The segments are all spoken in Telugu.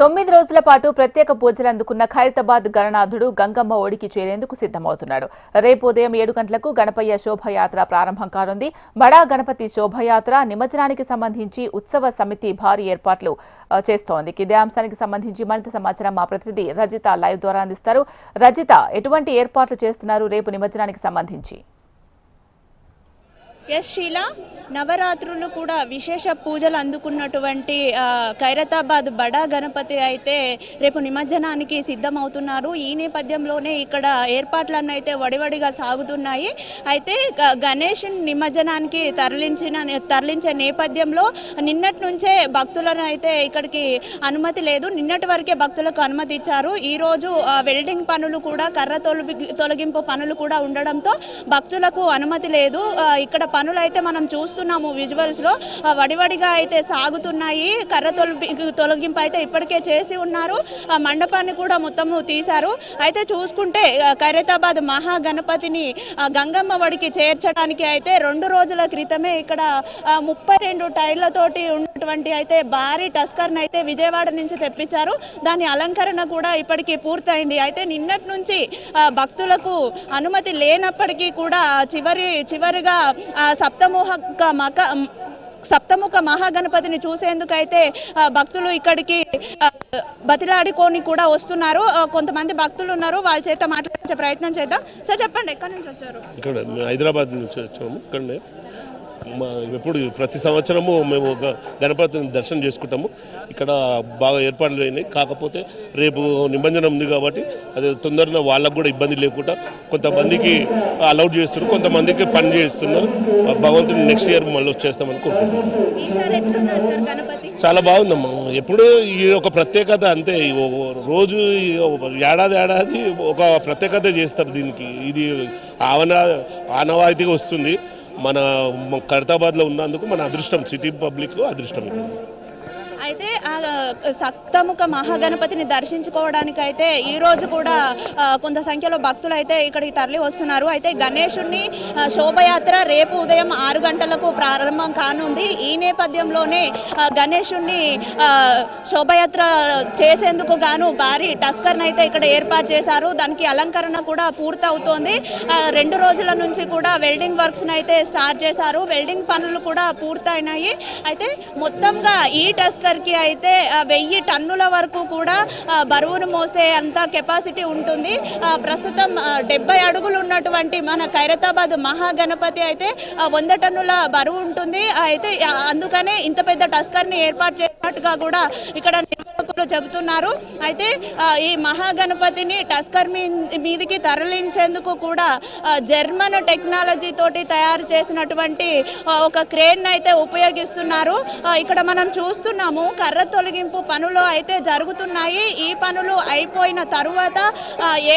తొమ్మిది రోజుల పాటు ప్రత్యేక పూజలు అందుకున్న ఖైరతాబాద్ గణనాథుడు గంగమ్మ ఒడికి చేరేందుకు సిద్ధమవుతున్నాడు. రేపు ఉదయం ఏడు గంటలకు గణపయ్య శోభయాత్ర ప్రారంభం కానుంది. బడా గణపతి శోభయాత్ర నిమజ్జనానికి సంబంధించి ఉత్సవ సమితి భారీ ఏర్పాట్లు చేస్తోంది. ఇదే అంశానికి సంబంధించి మరింత సమాచారం మా ప్రతినిధి రజిత లైవ్ ద్వారా అందిస్తారు. రజిత ఎటువంటి ఏర్పాట్లు చేస్తున్నారు రేపు నిమజ్జనానికి సంబంధించి? ఎస్ శీల నవరాత్రులు కూడా విశేష పూజలు అందుకున్నటువంటి ఖైరతాబాద్ బడా గణపతి అయితే రేపు నిమజ్జనానికి సిద్ధమవుతున్నారు. ఈ నేపథ్యంలోనే ఇక్కడ ఏర్పాట్లన్నీ అయితే వడివడిగా సాగుతున్నాయి. అయితే గ- గణేష్ నిమజ్జనానికి తరలించిన తరలించే నేపథ్యంలో నిన్నటి నుంచే భక్తులను అయితే ఇక్కడికి అనుమతి లేదు. నిన్నటి వరకే భక్తులకు అనుమతి ఇచ్చారు. ఈరోజు వెల్డింగ్ పనులు కూడా కర్ర తొలగి తొలగింపు పనులు కూడా ఉండడంతో భక్తులకు అనుమతి లేదు. ఇక్కడ పనులు అయితే మనం చూస్తున్నాము విజువల్స్లో. వడివడిగా అయితే సాగుతున్నాయి. కర్ర తొలగి తొలగింపు అయితే ఇప్పటికే చేసి ఉన్నారు. ఆ మండపాన్ని కూడా మొత్తము తీశారు. అయితే చూసుకుంటే ఖైరతాబాద్ మహాగణపతిని గంగమ్మ వడికి చేర్చడానికి అయితే రెండు రోజుల క్రితమే ఇక్కడ ముప్పై రెండు టైర్లతోటి ఉన్నటువంటి అయితే భారీ టస్కర్ని అయితే విజయవాడ నుంచి తెప్పించారు. దాని అలంకరణ కూడా ఇప్పటికీ పూర్తయింది. అయితే నిన్నటి నుంచి భక్తులకు అనుమతి లేనప్పటికీ కూడా చివరి చివరిగా సప్తమోహక మక సప్తముఖ మహాగణపతిని చూసేందుకైతే భక్తులు ఇక్కడికి బతిలాడుకొని కూడా వస్తున్నారు. కొంతమంది భక్తులు ఉన్నారు. వాళ్ళ చేత మాట్లాడించే ప్రయత్నం చేద్దాం. సార్ చెప్పండి. ఎక్కడి నుంచి వచ్చారు? ఇక్కడ హైదరాబాద్ నుంచి వచ్చాము. ఇక్కడనే. ఎప్పుడు ప్రతి సంవత్సరము మేము ఒక గణపతిని దర్శనం చేసుకుంటాము. ఇక్కడ బాగా ఏర్పాట్లు అయినాయి. కాకపోతే రేపు నిబంధన ఉంది కాబట్టి అది తొందరగా వాళ్ళకు కూడా ఇబ్బంది లేకుండా కొంతమందికి అలౌట్ చేస్తున్నారు కొంతమందికి పని చేస్తున్నారు. భగవంతుని నెక్స్ట్ ఇయర్ మళ్ళీ వచ్చేస్తామని కోరుకుంటున్నాం. సార్ గణపతి? చాలా బాగుందమ్మా. ఎప్పుడు ఈ ఒక ప్రత్యేకత అంతే. రోజు ఏడాది ఏడాది ఒక ప్రత్యేకత చేస్తారు దీనికి. ఇది ఆవన ఆనవాయితీగా వస్తుంది. మన ఖైరతాబాద్లో ఉన్నందుకు మన అదృష్టం సిటీ పబ్లిక్ అదృష్టం అయితే ఆ సప్తముఖ మహాగణపతిని దర్శించుకోవడానికి అయితే ఈ రోజు కూడా కొంత సంఖ్యలో భక్తులు అయితే ఇక్కడికి తరలి వస్తున్నారు. అయితే గణేశుడిని శోభయాత్ర రేపు ఉదయం ఆరు గంటలకు ప్రారంభం కానుంది. ఈ నేపథ్యంలోనే గణేశుణ్ణి శోభయాత్ర చేసేందుకు గాను భారీ టస్కర్ని అయితే ఇక్కడ ఏర్పాటు చేశారు. దానికి అలంకరణ కూడా పూర్తవుతోంది. రెండు రోజుల నుంచి కూడా వెల్డింగ్ వర్క్స్ని అయితే స్టార్ట్ చేశారు. వెల్డింగ్ పనులు కూడా పూర్తయినాయి. అయితే మొత్తంగా ఈ టస్కర్ టస్కర్కి అయితే వెయ్యి టన్నుల వరకు కూడా బరువును మోసే అంత కెపాసిటీ ఉంటుంది. ఆ, ప్రస్తుతం డెబ్బై అడుగులు ఉన్నటువంటి మన ఖైరతాబాద్ మహాగణపతి అయితే వంద టన్నుల బరువు ఉంటుంది. అయితే అందుకనే ఇంత పెద్ద టస్కర్ని ఏర్పాటు చేసినట్టుగా కూడా ఇక్కడ నిర్వాహకులు చెబుతున్నారు. అయితే ఈ మహాగణపతిని టస్కర్ మీదికి తరలించేందుకు కూడా జర్మన్ టెక్నాలజీ తోటి తయారు చేసినటువంటి ఒక క్రేన్ అయితే ఉపయోగిస్తున్నారు. ఇక్కడ మనం చూస్తున్నాము కర్ర తొలగింపు పనులు అయితే జరుగుతున్నాయి. ఈ పనులు అయిపోయిన తరువాత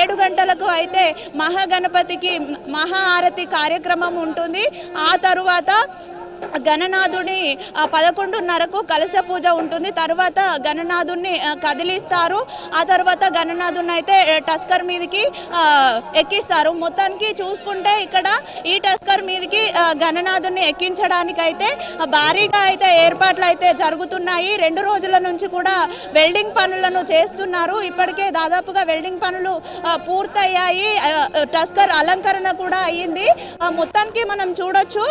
ఏడు గంటలకు అయితే మహాగణపతికి మహా ఆరతి కార్యక్రమం ఉంటుంది. ఆ తరువాత గణనాథుని పదకొండున్నరకు కలశ పూజ ఉంటుంది. తర్వాత గణనాథుని కదిలిస్తారు. ఆ తర్వాత గణనాథుని అయితే టస్కర్ మీదకి ఎక్కిస్తారు. మొత్తానికి చూసుకుంటే ఇక్కడ ఈ టస్కర్ మీదకి గణనాథుని ఎక్కించడానికి అయితే భారీగా అయితే ఏర్పాట్లు అయితే జరుగుతున్నాయి. రెండు రోజుల నుంచి కూడా వెల్డింగ్ పనులను చేస్తున్నారు. ఇప్పటికే దాదాపుగా వెల్డింగ్ పనులు పూర్తయ్యాయి. టస్కర్ అలంకరణ కూడా అయ్యింది. మొత్తానికి మనం చూడొచ్చు.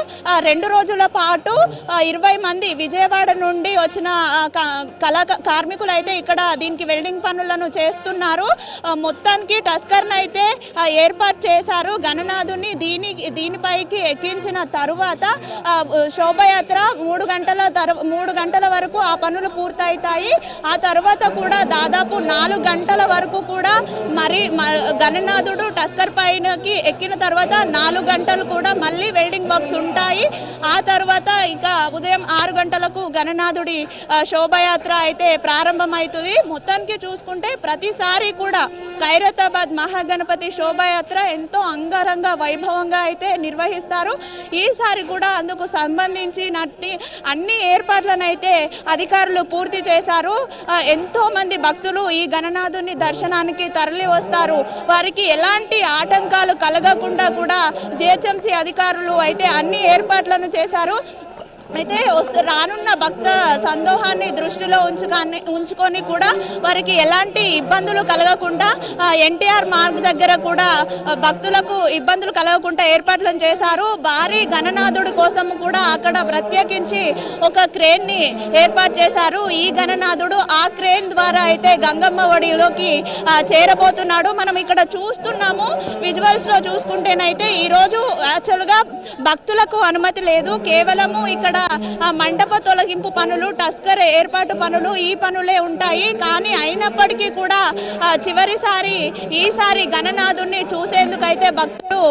రెండు రోజుల పాటు అటు ఇరవై మంది విజయవాడ నుండి వచ్చిన క- కళా కార్మికులు అయితే ఇక్కడ దీనికి వెల్డింగ్ పనులను చేస్తున్నారు. మొత్తానికి టస్కర్ని అయితే ఏర్పాటు చేశారు. గణనాథుని దీని దీనిపైకి ఎక్కించిన తరువాత శోభయాత్ర మూడు గంటల తర్వా మూడు గంటల వరకు ఆ పనులు పూర్తవుతాయి ఆ తర్వాత కూడా దాదాపు నాలుగు గంటల వరకు కూడా మరి మ- గణనాథుడు టస్కర్ పైనకి ఎక్కిన తర్వాత నాలుగు గంటలు కూడా మళ్ళీ వెల్డింగ్ వర్క్స్ ఉంటాయి. ఆ తర్వాత ఇక ఉదయం ఆరు గంటలకు గణనాథుడి శోభయాత్ర అయితే ప్రారంభమవుతుంది. మొత్తానికి చూసుకుంటే ప్రతిసారి కూడా ఖైరతాబాద్ మహాగణపతి శోభయాత్ర ఎంతో అంగరంగ వైభవంగా అయితే నిర్వహిస్తారు. ఈసారి కూడా అందుకు సంబంధించినట్టి అన్ని ఏర్పాట్లను అయితే అధికారులు పూర్తి చేశారు. ఎంతో మంది భక్తులు ఈ గణనాథుని దర్శనానికి తరలి వస్తారు. వారికి ఎలాంటి ఆటంకాలు కలగకుండా కూడా జిహెచ్ఎంసీ అధికారులు అయితే అన్ని ఏర్పాట్లను చేశారు. touched. అయితే రానున్న భక్త సందోహాన్ని దృష్టిలో ఉంచుకొని ఉంచుకొని కూడా వారికి ఎలాంటి ఇబ్బందులు కలగకుండా ఎన్టీఆర్ మార్గ్ దగ్గర కూడా భక్తులకు ఇబ్బందులు కలగకుండా ఏర్పాట్లను చేశారు. భారీ గణనాథుడి కోసం కూడా అక్కడ ప్రత్యేకించి ఒక క్రేన్ని ఏర్పాటు చేశారు. ఈ గణనాథుడు ఆ క్రేన్ ద్వారా అయితే గంగమ్మ ఒడిలోకి చేరబోతున్నాడు. మనం ఇక్కడ చూస్తున్నాము విజువల్స్లో చూసుకుంటేనైతే ఈరోజు యాక్చువల్గా భక్తులకు అనుమతి లేదు. కేవలము ఇక్కడ ఆ, మండప తొలగింపు పనులు టస్కర్ ఏర్పాటు పనులు ఈ పనులే ఉంటాయి. కానీ అయినప్పటికీ కూడా చివరిసారి ఈసారి గణనాథుని చూసేందుకైతే భక్తులు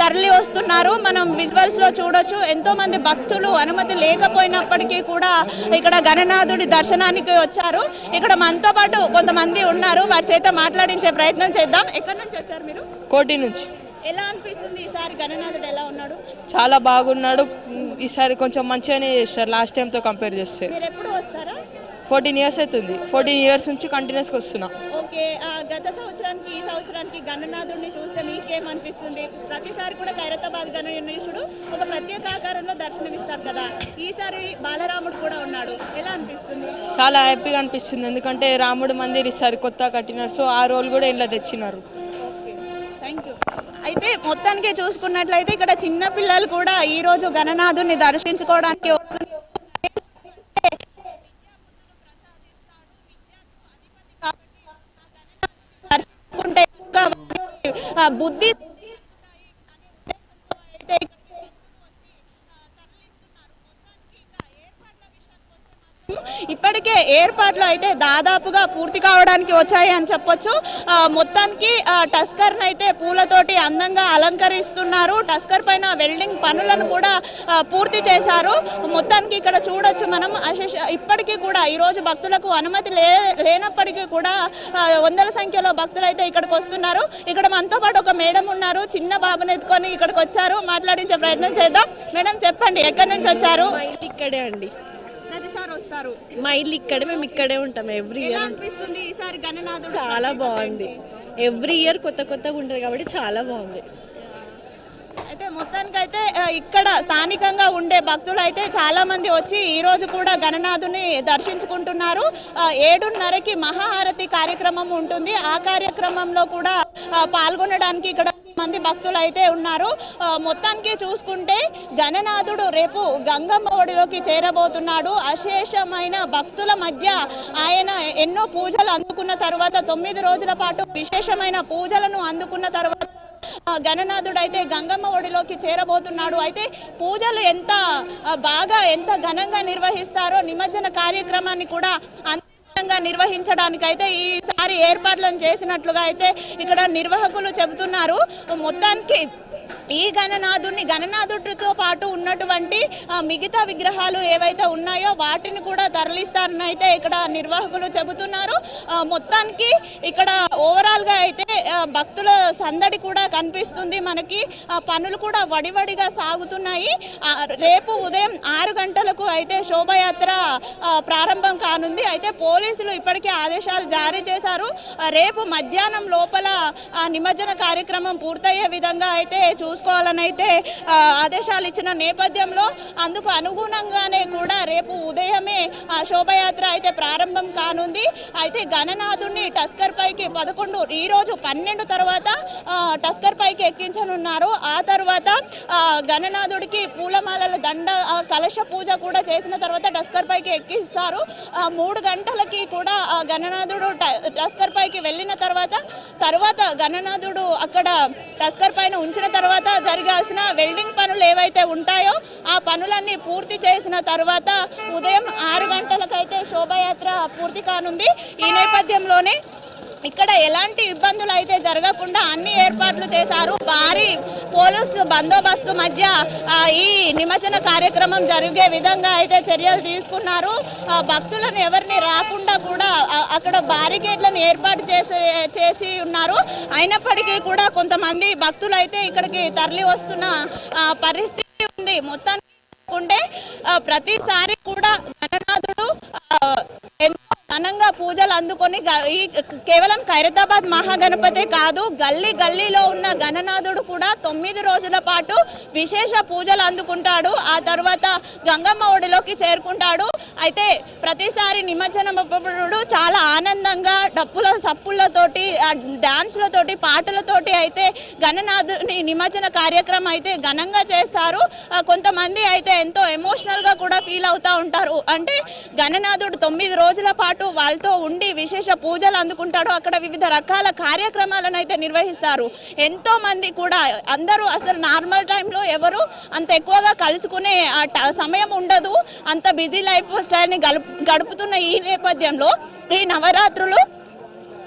తరలి వస్తున్నారు. మనం విజువల్స్లో చూడొచ్చు. ఎంతో మంది భక్తులు అనుమతి లేకపోయినప్పటికీ కూడా ఇక్కడ గణనాథుడి దర్శనానికి వచ్చారు. ఇక్కడ మనతో పాటు కొంతమంది ఉన్నారు. వారి చేత మాట్లాడించే ప్రయత్నం చేద్దాం. ఎక్కడి నుంచి వచ్చారు మీరు? కోటి నుంచి. ఎలా అనిపిస్తుంది ఈసారి గణనాథుడు ఎలా ఉన్నాడు? చాలా బాగున్నాడు. ఈసారి కొంచెం మంచిగానే చేస్తారు. లాస్ట్ టైంతో కంపేర్ చేస్తే. మీరు ఎప్పుడు వస్తారా? ఫోర్టీన్ ఇయర్స్ అవుతుంది. ఫోర్టీన్ ఇయర్స్ నుంచి కంటిన్యూస్గా వస్తున్నా. ఓకే ఆ, గత సంవత్సరానికి ఈ సంవత్సరానికి గణనాథుడిని చూస్తే మీకేమనిపిస్తుంది? ప్రతిసారి కూడా ఖైరతాబాద్ గణేశుడు ఒక ప్రత్యేక ఆకారంలో దర్శనమిస్తాడు కదా. ఈసారి బాలరాముడు కూడా ఉన్నాడు. ఎలా అనిపిస్తుంది? చాలా హ్యాపీగా అనిపిస్తుంది. ఎందుకంటే రాముడు మందిర్ ఈసారి కొత్త కట్టినారు. సో ఆ రోల్ కూడా ఇలా తెచ్చినారు. అయితే మొత్తానికి చూసుకున్నట్లయితే ఇక్కడ చిన్న పిల్లలు కూడా ఈ రోజు గణనాథుని దర్శించుకోవడానికి వస్తున్నారు. దర్శించుకుంటే ఆ, బుద్ధి అయితే ఇప్పటికే ఏర్పాట్లు అయితే దాదాపుగా పూర్తి కావడానికి వచ్చాయి అని చెప్పొచ్చు. మొత్తానికి ఆ, టస్కర్ని అయితే పూలతోటి అందంగా అలంకరిస్తున్నారు. టస్కర్ పైన వెల్డింగ్ పనులను కూడా పూర్తి చేశారు. మొత్తానికి ఇక్కడ చూడొచ్చు మనం. అశేష ఇప్పటికీ కూడా ఈరోజు భక్తులకు అనుమతి లే లేనప్పటికీ కూడా వందల సంఖ్యలో భక్తులు అయితే ఇక్కడికి వస్తున్నారు. ఇక్కడ మనతో పాటు ఒక మేడం ఉన్నారు. చిన్న బాబుని ఎత్తుకొని ఇక్కడికి వచ్చారు. మాట్లాడించే ప్రయత్నం చేద్దాం. మేడం చెప్పండి ఎక్కడి నుంచి వచ్చారు? ఇక్కడే అండి. వస్తారు మా ఇల్లు ఇక్కడే మేము ఇక్కడే ఉంటాం ఎవ్రీ ఇయర్ అనిపిస్తుంది ఈసారి గణనాథుడు చాలా బాగుంది. ఎవ్రీ ఇయర్ కొత్త కొత్తగా ఉంటుంది కాబట్టి చాలా బాగుంది. అయితే మొత్తానికైతే ఆ, ఇక్కడ స్థానికంగా ఉండే భక్తులు అయితే చాలా మంది వచ్చి ఈ రోజు కూడా గణనాథుని దర్శించుకుంటున్నారు. ఆ, ఏడున్నరకి మహాహారతి కార్యక్రమం ఉంటుంది. ఆ కార్యక్రమంలో కూడా ఆ, పాల్గొనడానికి ఇక్కడ మంది భక్తులు అయితే ఉన్నారు మొత్తానికి చూసుకుంటే గణనాథుడు రేపు గంగమ్మ ఒడిలోకి చేరబోతున్నాడు. అశేషమైన భక్తుల మధ్య ఆయన ఎన్నో పూజలు అందుకున్న తర్వాత తొమ్మిది రోజుల పాటు విశేషమైన పూజలను అందుకున్న తర్వాత గణనాథుడు అయితే గంగమ్మ ఒడిలోకి చేరబోతున్నాడు. అయితే పూజలు ఎంత బాగా ఎంత ఘనంగా నిర్వహిస్తారో నిమజ్జన కార్యక్రమాన్ని కూడా విధంగా నిర్వహించడానికి అయితే ఈసారి ఏర్పాట్లను చేసినట్లుగా అయితే ఇక్కడ నిర్వాహకులు చెబుతున్నారు. మొత్తానికి ఈ గణనాథుడిని గణనాథుడితో పాటు ఉన్నటువంటి మిగతా విగ్రహాలు ఏవైతే ఉన్నాయో వాటిని కూడా తరలిస్తారని అయితే ఇక్కడ నిర్వాహకులు చెబుతున్నారు. ఆ, మొత్తానికి ఇక్కడ ఓవరాల్గా అయితే భక్తుల సందడి కూడా కనిపిస్తుంది మనకి. ఆ, పనులు కూడా వడివడిగా సాగుతున్నాయి. రేపు ఉదయం ఆరు గంటలకు అయితే శోభయాత్ర ప్రారంభం కానుంది. అయితే పోలీసులు ఇప్పటికే ఆదేశాలు జారీ చేశారు. రేపు మధ్యాహ్నం లోపల నిమజ్జన కార్యక్రమం పూర్తయ్యే విధంగా అయితే చూసుకోవాలని అయితే ఆదేశాలు ఇచ్చిన నేపథ్యంలో అందుకు అనుగుణంగానే కూడా రేపు ఉదయమే ఆ శోభయాత్ర అయితే ప్రారంభం కానుంది. అయితే గణనాథుని టస్కర్ పైకి పదకొండు ఈ రోజు పన్నెండు తర్వాత టస్కర్ పైకి ఎక్కించనున్నారు. ఆ తర్వాత గణనాథుడికి పూలమాలల దండ ఆ, కలశ పూజ కూడా చేసిన తర్వాత టస్కర్ పైకి ఎక్కిస్తారు. మూడు గంటలకి కూడా గణనాథుడు ట- టస్కర్ పైకి వెళ్ళిన తర్వాత తర్వాత గణనాథుడు అక్కడ టస్కర్ పైన ఉంచిన తర్వాత జరగాల్సిన వెల్డింగ్ పనులు ఏవైతే ఉంటాయో ఆ పనులన్నీ పూర్తి చేసిన తర్వాత ఉదయం ఆరు గంటలకైతే శోభయాత్ర పూర్తి కానుంది. ఈ నేపథ్యంలోనే ఇక్కడ ఎలాంటి ఇబ్బందులు అయితే జరగకుండా అన్ని ఏర్పాట్లు చేశారు. భారీ పోలీసు బందోబస్తు మధ్య ఈ నిమజ్జన కార్యక్రమం జరిగే విధంగా అయితే చర్యలు తీసుకున్నారు. భక్తులను ఎవరిని రాకుండా కూడా అక్కడ బ్యారికేడ్లను ఏర్పాటు చేసి చేసి ఉన్నారు. అయినప్పటికీ కూడా కొంతమంది భక్తులు అయితే ఇక్కడికి తరలి వస్తున్న పరిస్థితి ఉంది. మొత్తానికి ప్రతిసారి కూడా జగన్నాథుడు ఘనంగా పూజలు అందుకొని ఈ కేవలం ఖైరతాబాద్ మహాగణపతే కాదు గల్లీ గల్లీలో ఉన్న గణనాథుడు కూడా తొమ్మిది రోజుల పాటు విశేష పూజలు అందుకుంటాడు. ఆ తర్వాత గంగమ్మ ఒడిలోకి చేరుకుంటాడు. అయితే ప్రతిసారి నిమజ్జనం చాలా ఆనందంగా డప్పుల సప్పులతోటి డాన్స్లతోటి పాటలతోటి అయితే గణనాథుని నిమజ్జన కార్యక్రమం అయితే ఘనంగా చేస్తారు. కొంతమంది అయితే ఎంతో ఎమోషనల్గా కూడా ఫీల్ అవుతూ ఉంటారు. అంటే గణనాథుడు తొమ్మిది రోజుల పాటు వాళ్ళతో ఉండి విశేష పూజలు అందుకుంటాడు. అక్కడ వివిధ రకాల కార్యక్రమాలను అయితే నిర్వహిస్తారు. ఎంతో మంది కూడా అందరూ అసలు నార్మల్ టైంలో ఎవరు అంత ఎక్కువగా కలుసుకునే సమయం ఉండదు. అంత బిజీ లైఫ్ స్టైల్ని గడుపు గడుపుతున్న ఈ నేపథ్యంలో ఈ నవరాత్రులు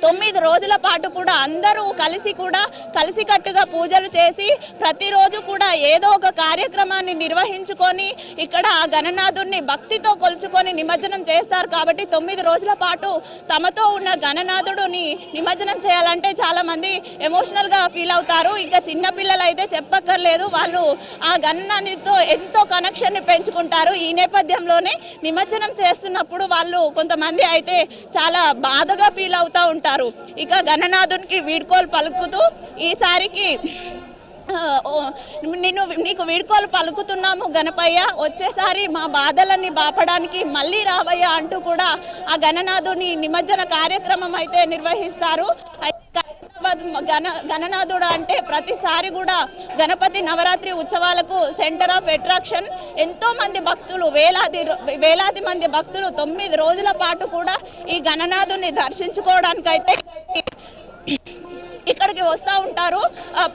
తొమ్మిది రోజుల పాటు కూడా అందరూ కలిసి కూడా కలిసికట్టుగా పూజలు చేసి ప్రతిరోజు కూడా ఏదో ఒక కార్యక్రమాన్ని నిర్వహించుకొని ఇక్కడ ఆ గణనాథుడిని భక్తితో కొలుచుకొని నిమజ్జనం చేస్తారు కాబట్టి తొమ్మిది రోజుల పాటు తమతో ఉన్న గణనాథుడిని నిమజ్జనం చేయాలంటే చాలామంది ఎమోషనల్గా ఫీల్ అవుతారు. ఇంకా చిన్నపిల్లలు అయితే చెప్పక్కర్లేదు. వాళ్ళు ఆ గణనాథుడితో ఎంతో కనెక్షన్ని పెంచుకుంటారు. ఈ నేపథ్యంలోనే నిమజ్జనం చేస్తున్నప్పుడు వాళ్ళు కొంతమంది అయితే చాలా బాధగా ఫీల్ అవుతూ ఉంటారు. ఇక గణనాథునికి వీడ్కోలు పలుకుతూ ఈసారికి నిన్ను నీకు వీడ్కోలు పలుకుతున్నాము గణపయ్య వచ్చేసారి మా బాధలన్నీ బాపడానికి మళ్ళీ రావయ్య అంటూ కూడా ఆ గణనాథుని నిమజ్జన కార్యక్రమం అయితే నిర్వహిస్తారు. అయితే గణ గణనాథుడు అంటే ప్రతిసారి కూడా గణపతి నవరాత్రి ఉత్సవాలకు సెంటర్ ఆఫ్ అట్రాక్షన్. ఎంతో మంది భక్తులు వేలాది వేలాది మంది భక్తులు తొమ్మిది రోజుల పాటు కూడా ఈ గణనాథుని దర్శించుకోవడానికైతే ఇక్కడికి వస్తూ ఉంటారు.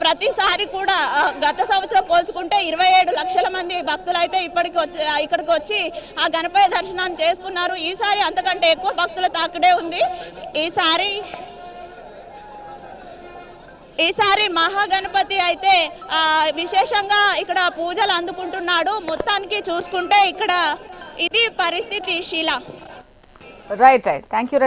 ప్రతిసారి కూడా గత సంవత్సరం పోల్చుకుంటే ఇరవై ఏడు లక్షల మంది భక్తులు అయితే ఇప్పటికి వచ్చి ఇక్కడికి వచ్చి ఆ గణపతి దర్శనాన్ని చేసుకున్నారు. ఈసారి అంతకంటే ఎక్కువ భక్తుల తాకడే ఉంది. ఈసారి ఈసారి మహాగణపతి అయితే విశేషంగా ఇక్కడ పూజలు అందుకుంటున్నాడు. మొత్తానికి చూసుకుంటే ఇక్కడ ఇది పరిస్థితి శీల. Right right thank you